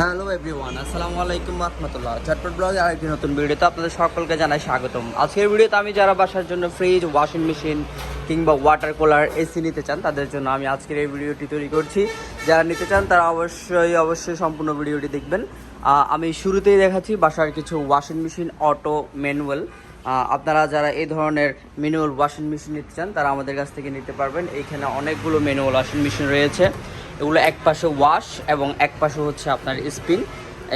Hello everyone আসসালামু আলাইকুম রহমতুল্লাহ ঝটপট ব্লগে আরেকটি নতুন ভিডিওতে আপনাদের সকলকে জানাই স্বাগতম। আজকের ভিডিওতে আমি যারা বাসার জন্য ফ্রিজ ওয়াশিং মেশিন কিংবা ওয়াটার কুলার এসি নিতে চান, তাদের জন্য আমি আজকের এই ভিডিওটি তৈরি করছি। যারা নিতে চান, তারা অবশ্যই অবশ্যই সম্পূর্ণ ভিডিওটি দেখবেন। আমি শুরুতেই দেখাচ্ছি বাসার কিছু ওয়াশিং মেশিন অটো ম্যানুয়াল আপনারা যারা এই ধরনের ম্যানুয়াল ওয়াশিং মেশিন নিতে চান, তারা আমাদের কাছ থেকে নিতে পারবেন। এইখানে অনেকগুলো ম্যানুয়াল ওয়াশিং মেশিন রয়েছে। এগুলো এক পাশে ওয়াশ এবং এক পাশে হচ্ছে আপনার স্পিন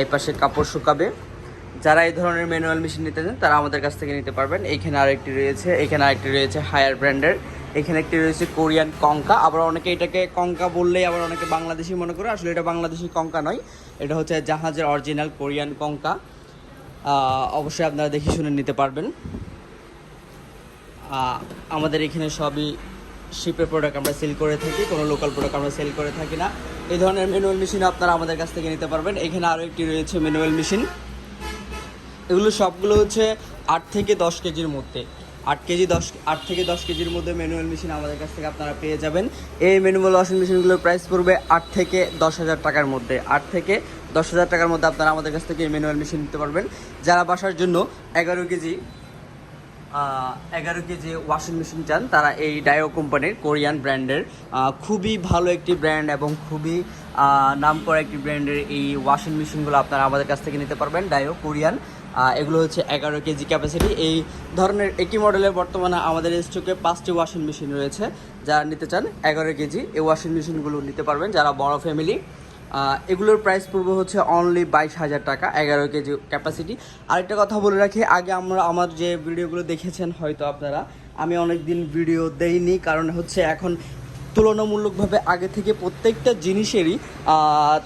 এই পাশে কাপড় শুকাবে। যারা এই ধরনের ম্যানুয়াল মেশিন নিতে চান, তারা আমাদের কাছ থেকে নিতে পারবেন। এইখানে আরেকটি রয়েছে, এখানে আরেকটি রয়েছে হায়ার ব্র্যান্ডের এখানে একটি রয়েছে কোরিয়ান কঙ্কা। আবার অনেকে এটাকে কঙ্কা বললেই আবার অনেকে বাংলাদেশি মনে করে। আসলে এটা বাংলাদেশি কঙ্কা নয়, এটা হচ্ছে জাহাজের অরিজিনাল কোরিয়ান কঙ্কা। অবশ্যই আপনারা দেখে শুনে নিতে পারবেন। আমাদের এখানে সবই শিপের প্রোডাক্ট আমরা সেল করে থাকি, কোনো লোকাল প্রোডাক্ট আমরা সেল করে থাকি না। এই ধরনের ম্যানুয়াল মেশিন আপনারা আমাদের কাছ থেকে নিতে পারবেন। এখানে আরও একটি রয়েছে ম্যানুয়াল মেশিন এগুলো সবগুলো হচ্ছে আট থেকে দশ কেজির মধ্যে। আট কেজি দশ, আট থেকে দশ কেজির মধ্যে ম্যানুয়াল মেশিন আমাদের কাছ থেকে আপনারা পেয়ে যাবেন। এই ম্যানুয়াল ওয়াশিং মেশিনগুলোর প্রাইস পড়বে আট থেকে দশ হাজার টাকার মধ্যে। আট থেকে দশ হাজার টাকার মধ্যে আপনারা আমাদের কাছ থেকে এই ম্যানুয়াল মেশিন নিতে পারবেন। যারা বাসার জন্য এগারো কেজি এগারো কেজি ওয়াশিং মেশিন চান, তারা এই ডায়ো কোম্পানির কোরিয়ান ব্র্যান্ডের খুবই ভালো একটি ব্র্যান্ড এবং খুবই নাম করা একটি ব্র্যান্ডের এই ওয়াশিং মেশিনগুলো আপনারা আমাদের কাছ থেকে নিতে পারবেন ডায়ো কোরিয়ান এগুলো হচ্ছে এগারো কেজি ক্যাপাসিটি এই ধরনের একই মডেলের বর্তমানে আমাদের স্টকে পাঁচটি ওয়াশিং মেশিন রয়েছে, যারা নিতে চান, এগারো কেজি এই ওয়াশিং মেশিনগুলো নিতে পারবেন, যারা বড় ফ্যামিলি এগুলোর প্রাইস পড়বে হচ্ছে অনলি বাইশ হাজার টাকা, এগারো কেজি ক্যাপাসিটি আরেকটা কথা বলে রাখি, আগে আমরা আমার যে ভিডিওগুলো দেখেছেন হয়তো আপনারা, আমি অনেক দিন ভিডিও দেইনি, কারণ হচ্ছে এখন তুলনামূলকভাবে আগে থেকে প্রত্যেকটা জিনিসেরই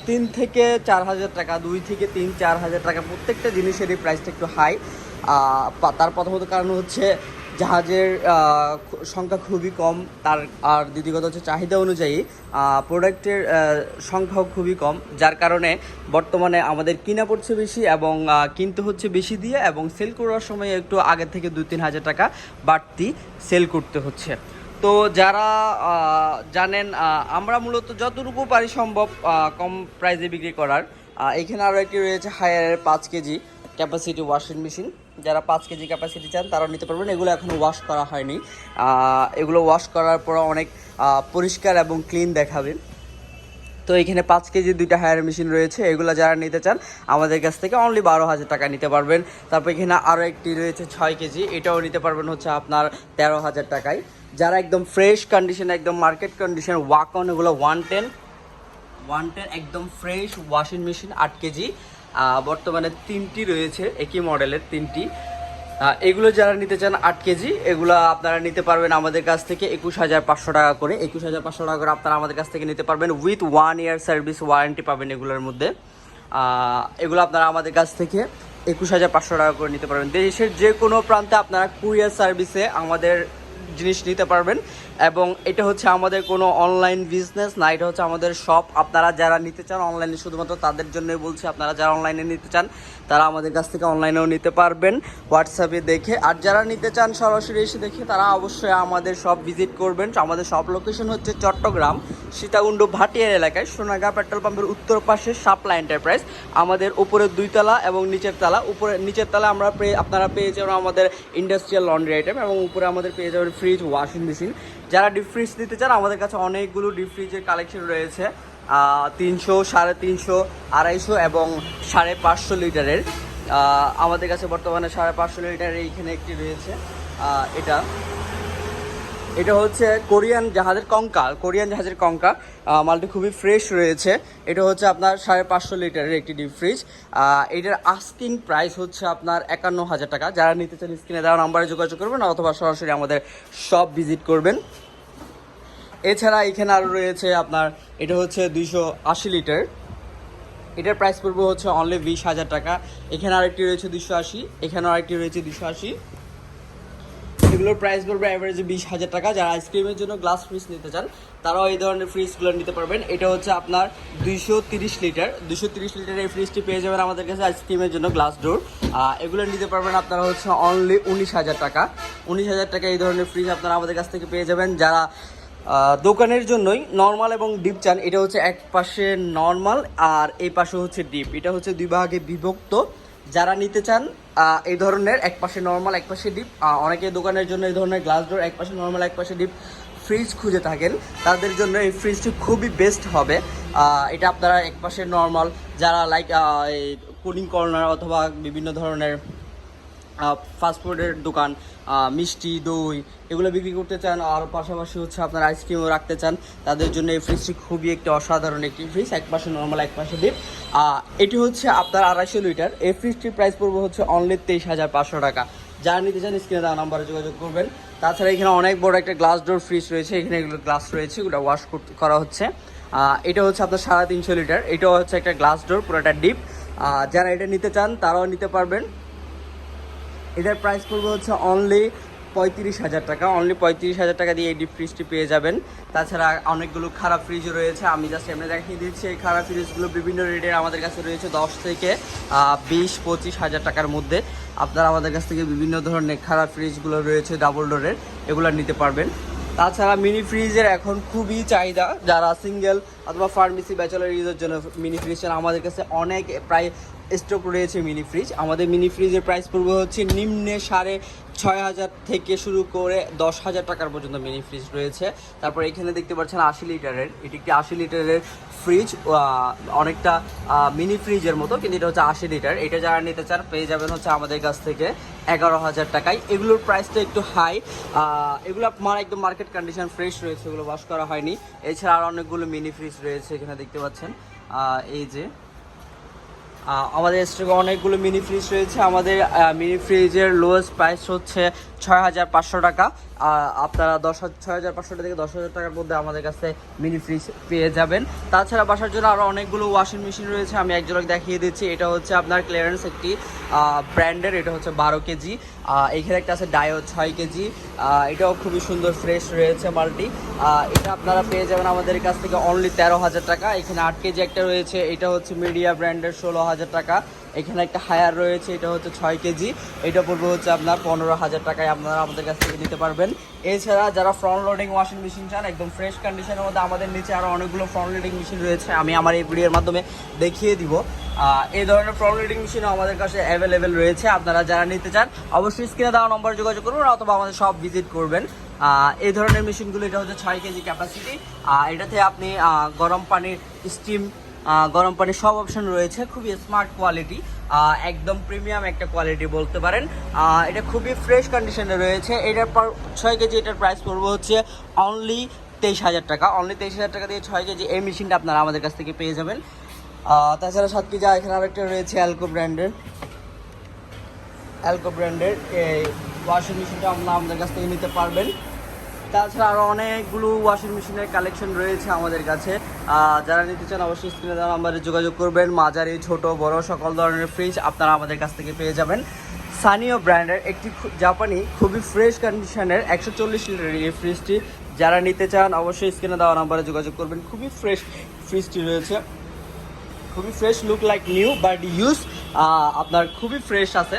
তিন থেকে চার হাজার টাকা, দুই থেকে তিন চার হাজার টাকা প্রত্যেকটা জিনিসেরই প্রাইসটা একটু হাই তার প্রথমত কারণ হচ্ছে জাহাজের সংখ্যা খুবই কম। তার, আর দ্বিতীয়ত হচ্ছে চাহিদা অনুযায়ী প্রোডাক্টের সংখ্যাও খুবই কম, যার কারণে বর্তমানে আমাদের কিনা পড়ছে বেশি এবং কিনতে হচ্ছে বেশি দিয়ে এবং সেল করার সময় একটু আগে থেকে দু তিন হাজার টাকা বাড়তি সেল করতে হচ্ছে। তো যারা জানেন আমরা মূলত যতটুকু পারি সম্ভব কম প্রাইসে বিক্রি করার। এখানে আরও একটি রয়েছে হায়ারের পাঁচ কেজি ক্যাপাসিটি ওয়াশিং মেশিন। যারা পাঁচ কেজি ক্যাপাসিটি চান, তারাও নিতে পারবেন। এগুলো এখনও ওয়াশ করা হয়নি। এগুলো ওয়াশ করার পর অনেক পরিষ্কার এবং ক্লিন দেখাবে। তো এখানে পাঁচ কেজি দুইটা হায়ার মেশিন রয়েছে। এগুলো যারা নিতে চান, আমাদের কাছ থেকে অনলি বারো হাজার টাকা নিতে পারবেন। তারপর এখানে আরও একটি রয়েছে ছয় কেজি। এটাও নিতে পারবেন হচ্ছে আপনার তেরো হাজার টাকায়। যারা একদম ফ্রেশ কন্ডিশন একদম মার্কেট কন্ডিশন ওয়াক অন এগুলো ওয়ান টেন ওয়ান টেন একদম ফ্রেশ ওয়াশিং মেশিন আট কেজি। বর্তমানে তিনটি রয়েছে, একই মডেলের তিনটি। এগুলো যারা নিতে চান আট কেজি, এগুলো আপনারা নিতে পারবেন আমাদের কাছ থেকে একুশ হাজার পাঁচশো টাকা করে। একুশ হাজার পাঁচশো টাকা করে আপনারা আমাদের কাছ থেকে নিতে পারবেন with one year service warranty পাবেন এগুলোর মধ্যে। এগুলো আপনারা আমাদের কাছ থেকে একুশ হাজার পাঁচশো টাকা করে নিতে পারবেন। দেশের যে কোনো প্রান্তে আপনারা কুরিয়ার সার্ভিসে আমাদের জিনিস নিতে পারবেন। এবং এটা হচ্ছে আমাদের কোনো অনলাইন বিজনেস না, এটা হচ্ছে আমাদের শপ আপনারা যারা নিতে চান অনলাইনে শুধুমাত্র তাদের জন্যই বলছি, আপনারা যারা অনলাইনে নিতে চান, তারা আমাদের কাছ থেকে অনলাইনেও নিতে পারবেন হোয়াটসঅ্যাপে দেখে। আর যারা নিতে চান সরাসরি এসে দেখে, তারা অবশ্যই আমাদের শপ ভিজিট করবেন। আমাদের শপ লোকেশন হচ্ছে চট্টগ্রাম, সীতাকুণ্ড ভাটিয়ার এলাকায়, সোনাগা পেট্রোল পাম্পের উত্তর পাশে সাপ্লাই এন্টারপ্রাইজ আমাদের উপরের দুই তলা এবং নিচের তলা। উপরে, নিচের তলা আমরা পেয়ে, আপনারা পেয়ে যাবেন আমাদের ইন্ডাস্ট্রিয়াল লন্ড্রি আইটেম এবং উপরে আমাদের পেয়ে যাবেন ফ্রিজ ওয়াশিং মেশিন যারা ডিপ ফ্রিজ নিতে চান, আমাদের কাছে অনেকগুলো ডিপ ফ্রিজের কালেকশন রয়েছে। তিনশো, সাড়ে তিনশো, আড়াইশো এবং সাড়ে পাঁচশো লিটারের। আমাদের কাছে বর্তমানে সাড়ে পাঁচশো লিটারের এইখানে একটি রয়েছে। এটা। এটা হচ্ছে কোরিয়ান জাহাজের কঙ্কা কোরিয়ান জাহাজের কঙ্কা মালটি খুবই ফ্রেশ রয়েছে। এটা হচ্ছে আপনার সাড়ে পাঁচশো লিটারের একটি ডিপ ফ্রিজ এটার আস্কিং প্রাইস হচ্ছে আপনার একান্ন হাজার টাকা। যারা নিতে চান, স্ক্রিনে দেওয়া নাম্বারে যোগাযোগ করবেন অথবা সরাসরি আমাদের শপ ভিজিট করবেন। এছাড়া এখানে আরও রয়েছে আপনার, এটা হচ্ছে দুইশো আশি লিটার। এটার প্রাইস পড়বে হচ্ছে অনলি বিশ হাজার টাকা। এখানে আরেকটি রয়েছে দুশো আশি এখানে আরেকটি রয়েছে দুশো আশি। এগুলোর প্রাইস পড়বে অ্যাভারেজে বিশ হাজার টাকা। যারা আইসক্রিমের জন্য গ্লাস ফ্রিজ নিতে চান, তারাও এই ধরনের ফ্রিজগুলো নিতে পারবেন। এটা হচ্ছে আপনার দুইশো তিরিশ লিটার। দুইশো তিরিশ লিটারের এই ফ্রিজটি পেয়ে যাবেন আমাদের কাছে আইসক্রিমের জন্য গ্লাস ডোর এগুলো নিতে পারবেন আপনারা হচ্ছে অনলি উনিশ হাজার টাকা। উনিশ হাজার টাকা এই ধরনের ফ্রিজ আপনারা আমাদের কাছ থেকে পেয়ে যাবেন। যারা দোকানের জন্যই নর্মাল এবং ডিপ চান। এটা হচ্ছে এক পাশে নর্মাল আর এই পাশে হচ্ছে ডিপ। এটা হচ্ছে দুই ভাগে বিভক্ত। যারা নিতে চান এই ধরনের এক পাশে নর্মাল, এক পাশে ডিপ। অনেকে দোকানের জন্য এই ধরনের গ্লাস ডোর এক পাশে নর্মাল, এক পাশে ডিপ ফ্রিজ খুঁজে থাকেন। তাদের জন্য এই ফ্রিজটি খুবই বেস্ট হবে। এটা আপনারা এক পাশে নর্মাল, যারা লাইক কুলিং কর্নার অথবা বিভিন্ন ধরনের ফাস্টফুডের দোকান মিষ্টি, দই, এগুলো বিক্রি করতে চান, আর পাশাপাশি হচ্ছে আপনার আইসক্রিমও রাখতে চান, তাদের জন্য এই ফ্রিজটি খুবই একটি অসাধারণ একটি ফ্রিজ এক পাশে নর্মাল এক পাশে ডিপ এটি হচ্ছে আপনার আড়াইশো লিটার এই ফ্রিজটির প্রাইস পড়বে হচ্ছে অনলি তেইশ হাজার পাঁচশো টাকা। যারা নিতে চান স্ক্রিনে দেওয়া নাম্বারে যোগাযোগ করবেন। তাছাড়া এখানে অনেক বড় একটা গ্লাস ডোর ফ্রিজ রয়েছে, এখানে এগুলো গ্লাস রয়েছে ওটা ওয়াশ করা হচ্ছে। এটা হচ্ছে আপনার সাড়ে তিনশো লিটার এটাও হচ্ছে একটা গ্লাস ডোর পুরোটা ডিপ যারা এটা নিতে চান, তারাও নিতে পারবেন। এটার প্রাইস পড়বে হচ্ছে অনলি পঁয়ত্রিশ হাজার টাকা। অনলি পঁয়ত্রিশ হাজার টাকা দিয়ে এই ডিপ ফ্রিজটি পেয়ে যাবেন। তাছাড়া অনেকগুলো খারাপ ফ্রিজও রয়েছে। আমি জাস্ট এমনি দেখিয়ে দিচ্ছি, এই খারাপ ফ্রিজগুলো বিভিন্ন রেটের আমাদের কাছে রয়েছে দশ থেকে বিশ, পঁচিশ হাজার টাকার মধ্যে। আপনারা আমাদের কাছ থেকে বিভিন্ন ধরনের খারাপ ফ্রিজগুলো রয়েছে ডাবল ডোরের এগুলো নিতে পারবেন। তাছাড়া মিনি ফ্রিজের এখন খুবই চাহিদা। যারা সিঙ্গেল অথবা ফার্মেসি ব্যাচেলার ইউজের জন্য মিনি ফ্রিজ আমাদের কাছে অনেক প্রায় স্টক রয়েছে মিনি ফ্রিজ আমাদের মিনি ফ্রিজের প্রাইস পড়বে হচ্ছে নিম্নে সাড়ে ছয় হাজার থেকে শুরু করে দশ হাজার টাকার পর্যন্ত মিনি ফ্রিজ রয়েছে। তারপর এখানে দেখতে পাচ্ছেন আশি লিটারের। এটি একটি আশি লিটারের ফ্রিজ অনেকটা মিনি ফ্রিজের মতো, কিন্তু এটা হচ্ছে আশি লিটার। এটা যারা নিতে চান, পেয়ে যাবেন হচ্ছে আমাদের কাছ থেকে এগারো হাজার টাকায়। এগুলোর প্রাইসটা একটু হাই এগুলো আমার একদম মার্কেট কন্ডিশন ফ্রেশ রয়েছে, এগুলো ওয়াশ করা হয়নি। এছাড়া আর অনেকগুলো মিনি ফ্রিজ রয়েছে এখানে দেখতে পাচ্ছেন। এই যে আমাদের স্টকে অনেকগুলো মিনি ফ্রিজ রয়েছে। আমাদের মিনি ফ্রিজের লোয়েস্ট প্রাইস হচ্ছে ছয় হাজার পাঁচশো টাকা। আপনারা দশ ছয় হাজার পাঁচশো থেকে দশ হাজার টাকার মধ্যে আমাদের কাছে মিনি ফ্রিজ পেয়ে যাবেন। তাছাড়া বাসার জন্য আরও অনেকগুলো ওয়াশিং মেশিন রয়েছে, আমি এক ঝলক দেখিয়ে দিচ্ছি। এটা হচ্ছে আপনার ক্লিয়ারেন্স একটি ব্র্যান্ডের এটা হচ্ছে বারো কেজি। এখানে একটা আছে ডায়ো ছয় কেজি। এটাও খুবই সুন্দর ফ্রেশ রয়েছে মালটি। এটা আপনারা পেয়ে যাবেন আমাদের কাছ থেকে অনলি তেরো হাজার টাকা। এখানে আট কেজি একটা রয়েছে, এটা হচ্ছে মিডিয়া ব্র্যান্ডের ষোলো হাজার টাকা। এখানে একটা হায়ার রয়েছে, এটা হচ্ছে ছয় কেজি। এটা পড়বে হচ্ছে আপনার পনেরো হাজার টাকায় আপনারা আমাদের কাছ থেকে নিতে পারবেন। এছাড়া যারা ফ্রন্ট লোডিং ওয়াশিং মেশিন চান, একদম ফ্রেশ কন্ডিশনের মধ্যে আমাদের নিচে আরও অনেকগুলো ফ্রন্ট লোডিং মেশিন রয়েছে। আমি আমার এই ভিডিওর মাধ্যমে দেখিয়ে দিব। এই ধরনের ফ্রন্ট লোডিং মেশিনও আমাদের কাছে অ্যাভেলেবেল রয়েছে। আপনারা যারা নিতে চান, অবশ্যই স্ক্রিনে দেওয়া নম্বরে যোগাযোগ করুন অথবা আমাদের সব ভিজিট করবেন। এই ধরনের মেশিনগুলো এটা হচ্ছে ছয় কেজি ক্যাপাসিটি এটাতে আপনি গরম পানির স্টিম গরম পানির সব অপশন রয়েছে। খুবই স্মার্ট কোয়ালিটি একদম প্রিমিয়াম একটা কোয়ালিটি বলতে পারেন। এটা খুবই ফ্রেশ কন্ডিশনে রয়েছে। এটার পর ছয় কেজি এটার প্রাইস পড়বে হচ্ছে অনলি তেইশ হাজার টাকা। অনলি তেইশ হাজার টাকা দিয়ে ছয় কেজি এই মেশিনটা আপনারা আমাদের কাছ থেকে পেয়ে যাবেন। তাছাড়া সাত কেজি এখানে আরেকটা রয়েছে অ্যালকো ব্র্যান্ডের অ্যালকো ব্র্যান্ডের এই ওয়াশিং মেশিনটা আপনারা আমাদের কাছ থেকে নিতে পারবেন। তাছাড়া আরও অনেকগুলো ওয়াশিং মেশিনের কালেকশন রয়েছে আমাদের কাছে। যারা নিতে চান অবশ্যই স্ক্রিনে দেওয়া নাম্বারে যোগাযোগ করবেন। মাঝারি, ছোট, বড়, সকল ধরনের ফ্রিজ আপনারা আমাদের কাছ থেকে পেয়ে যাবেন। সানিও ব্র্যান্ডের একটি জাপানি খুবই ফ্রেশ কন্ডিশনের একশো চল্লিশ লিটারের এই ফ্রিজটি যারা নিতে চান অবশ্যই স্ক্রিনে দেওয়া নাম্বারে যোগাযোগ করবেন। খুবই ফ্রেশ ফ্রিজটি রয়েছে। খুবই fresh look like new but use আপনার খুবই ফ্রেশ আছে।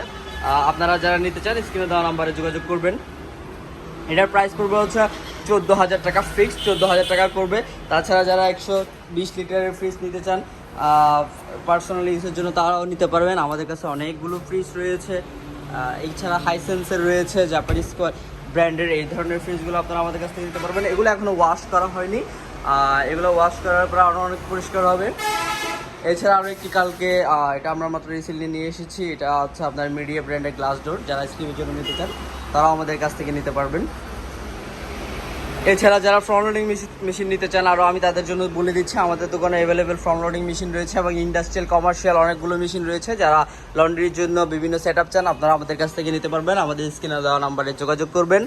আপনারা যারা নিতে চান স্ক্রিনে দেওয়া নাম্বারে যোগাযোগ করবেন। এটার প্রাইস পড়বে হচ্ছে চোদ্দ হাজার টাকা ফিক্স চোদ্দ হাজার টাকা পড়বে। তাছাড়া যারা একশো বিশ লিটারের ফ্রিজ নিতে চান পার্সোনাল ইউজের জন্য তারাও নিতে পারবেন। আমাদের কাছে অনেকগুলো ফ্রিজ রয়েছে। এছাড়া হাইসেন্সের রয়েছে জাপানিজ ব্র্যান্ডের এই ধরনের ফ্রিজগুলো আপনারা আমাদের কাছ থেকে নিতে পারবেন। এগুলো এখনও ওয়াশ করা হয়নি। এগুলো ওয়াশ করার পর আরও অনেক পরিষ্কার হবে। এছাড়া আরও একটি কালকে এটা আমরা মাত্র রিসেন্টলি নিয়ে এসেছি। এটা হচ্ছে আপনার মিডিয়া ব্র্যান্ডের গ্লাস ডোর যারা স্কিমের জন্য নিতে চান। তারাও আমাদের কাছ থেকে নিতে পারবেন। এছাড়া যারা ফ্রন্ট লোডিং মেশিন নিতে চান আরও আমি তাদের জন্য বলে দিচ্ছি, আমাদের দোকানে অ্যাভেলেবেল ফ্রন্ট লোডিং মেশিন রয়েছে এবং ইন্ডাস্ট্রিয়াল কমার্শিয়াল অনেকগুলো মেশিন রয়েছে। যারা লন্ড্রির জন্য বিভিন্ন সেট চান, আপনারা আমাদের কাছ থেকে নিতে পারবেন। আমাদের স্ক্রিনে দেওয়া নাম্বারে যোগাযোগ করবেন।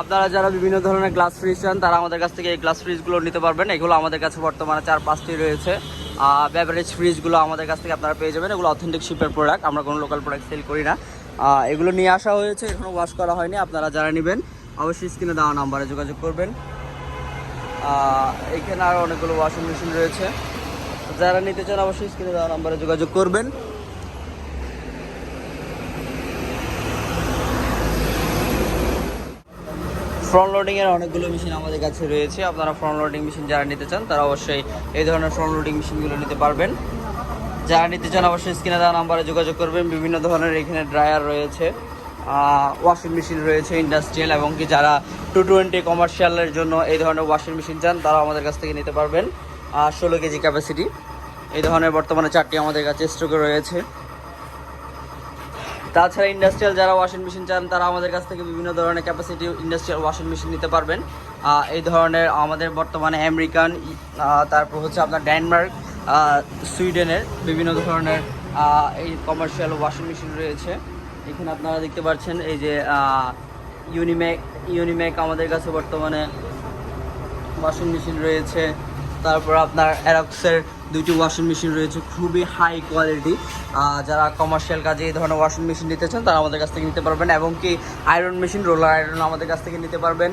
আপনারা যারা বিভিন্ন ধরনের গ্লাস ফ্রিজ চান, তারা আমাদের কাছ থেকে এই গ্লাস ফ্রিজগুলো নিতে পারবেন। এগুলো আমাদের কাছে বর্তমানে চার, পাঁচটি রয়েছে। ব্যাভারেজ ফ্রিজগুলো আমাদের কাছ থেকে আপনারা পেয়ে যাবেন। এগুলো অথেন্টিক শিপের প্রোডাক্ট আমরা কোনো লোকাল প্রোডাক্ট সেল করি না। এগুলো নিয়ে আসা হয়েছে এখনও ওয়াশ করা হয়নি, আপনারা যারা নেবেন, অবশ্যই স্ক্রিনে দেওয়া নাম্বারে যোগাযোগ করবেন। এখানে আরও অনেকগুলো ওয়াশিং মেশিন রয়েছে। যারা নিতে চান, অবশ্যই স্ক্রিনে দেওয়া নাম্বারে যোগাযোগ করবেন। ফ্রন্ট লোডিং এর অনেকগুলো মেশিন আমাদের কাছে রয়েছে। আপনারা ফ্রন্ট লোডিং মেশিন যারা নিতে চান, তারা অবশ্যই এই ধরনের ফ্রন্ট লোডিং মেশিনগুলো নিতে পারবেন। যারা নিতে চান অবশ্যই স্ক্রিনে দেওয়া নাম্বারে যোগাযোগ করবেন। বিভিন্ন ধরনের এখানে ড্রায়ার রয়েছে ওয়াশিং মেশিন রয়েছে ইন্ডাস্ট্রিয়াল এবং কি যারা টু টোয়েন্টি কমার্শিয়ালের জন্য এই ধরনের ওয়াশিং মেশিন চান তারা আমাদের কাছ থেকে নিতে পারবেন। ষোলো কেজি ক্যাপাসিটি এই ধরনের বর্তমানে চারটি আমাদের কাছে স্টকে রয়েছে। তাছাড়া ইন্ডাস্ট্রিয়াল যারা ওয়াশিং মেশিন চান, তারা আমাদের কাছ থেকে বিভিন্ন ধরনের ক্যাপাসিটি ইন্ডাস্ট্রিয়াল ওয়াশিং মেশিন নিতে পারবেন। এই ধরনের আমাদের বর্তমানে আমেরিকান তারপর হচ্ছে আপনার ডেনমার্ক সুইডেনের বিভিন্ন ধরনের এই কমার্শিয়াল ওয়াশিং মেশিন রয়েছে। এখানে আপনারা দেখতে পাচ্ছেন এই যে ইউনিমেক ইউনিমেক আমাদের কাছে বর্তমানে ওয়াশিং মেশিন রয়েছে। তারপর আপনার অ্যারক্সের দুইটি ওয়াশিং মেশিন রয়েছে, খুবই হাই কোয়ালিটি যারা কমার্শিয়াল কাজে এই ধরনের ওয়াশিং মেশিন নিতে চান, তারা আমাদের কাছ থেকে নিতে পারবেন, এবং কি আয়রন মেশিন রোলার আয়রন আমাদের কাছ থেকে নিতে পারবেন।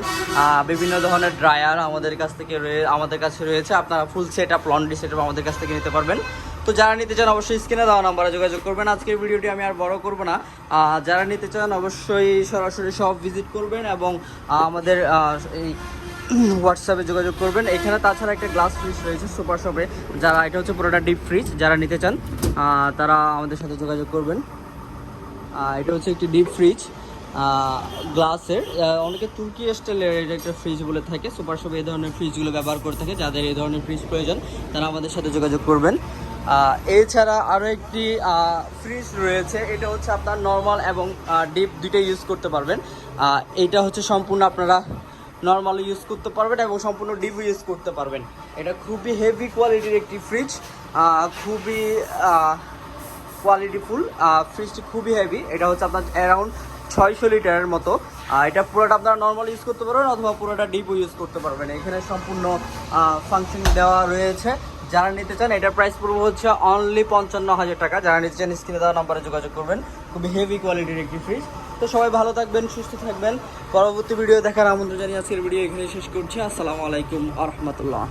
বিভিন্ন ধরনের ড্রায়ার আমাদের কাছ থেকে আমাদের কাছে রয়েছে। আপনারা full set up laundry set আমাদের কাছ থেকে নিতে পারবেন। তো যারা নিতে চান, অবশ্যই স্ক্রিনে দেওয়া নাম্বারে যোগাযোগ করবেন। আজকের ভিডিওটি আমি আর বড় করব না। যারা নিতে চান, অবশ্যই সরাসরি সব ভিজিট করবেন, এবং আমাদের এই হোয়াটসঅ্যাপে যোগাযোগ করবেন। এখানে তাছাড়া একটা গ্লাস ফ্রিজ রয়েছে সুপার শপে যারা এটা হচ্ছে পুরোটা ডিপ ফ্রিজ যারা নিতে চান তারা আমাদের সাথে যোগাযোগ করবেন। এটা হচ্ছে একটি ডিপ ফ্রিজ গ্লাসের অনেকে তুর্কি স্টাইলের এটা একটা ফ্রিজ বলে থাকে। সুপার শপে এই ধরনের ফ্রিজগুলো ব্যবহার করে থাকে, যাদের এই ধরনের ফ্রিজ প্রয়োজন, তারা আমাদের সাথে যোগাযোগ করবেন। এছাড়া আরও একটি ফ্রিজ রয়েছে। এটা হচ্ছে আপনার নর্মাল এবং ডিপ দুইটাই ইউজ করতে পারবেন। এটা হচ্ছে সম্পূর্ণ আপনারা নর্মাল ইউজ করতে পারবেন এবং সম্পূর্ণ ডিপ ইউজ করতে পারবেন। এটা খুবই হেভি কোয়ালিটির একটি ফ্রিজ খুবই কোয়ালিটিফুল ফ্রিজটি খুবই হেভি এটা হচ্ছে আপনার অ্যারাউন্ড ছয়শো লিটারের মতো। এটা পুরোটা আপনারা নর্মাল ইউজ করতে পারবেন অথবা পুরোটা ডিপও ইউজ করতে পারবেন। এখানে সম্পূর্ণ ফাংশন দেওয়া রয়েছে। যারা নিতে চান, এটার প্রাইস পড়বে হচ্ছে অনলি পঞ্চান্ন হাজার টাকা। যারা নিতে চান স্ক্রিনে দেওয়া নাম্বারে যোগাযোগ করবেন। খুবই হেভি কোয়ালিটির একটি ফ্রিজ তো সবাই ভালো থাকবেন, সুস্থ থাকবেন। পরবর্তী ভিডিও দেখার আমন্ত্রণ জানিয়ে আজকের ভিডিও এখানে শেষ করছি। আসসালামু আলাইকুম আ রহমতুল্লাহ।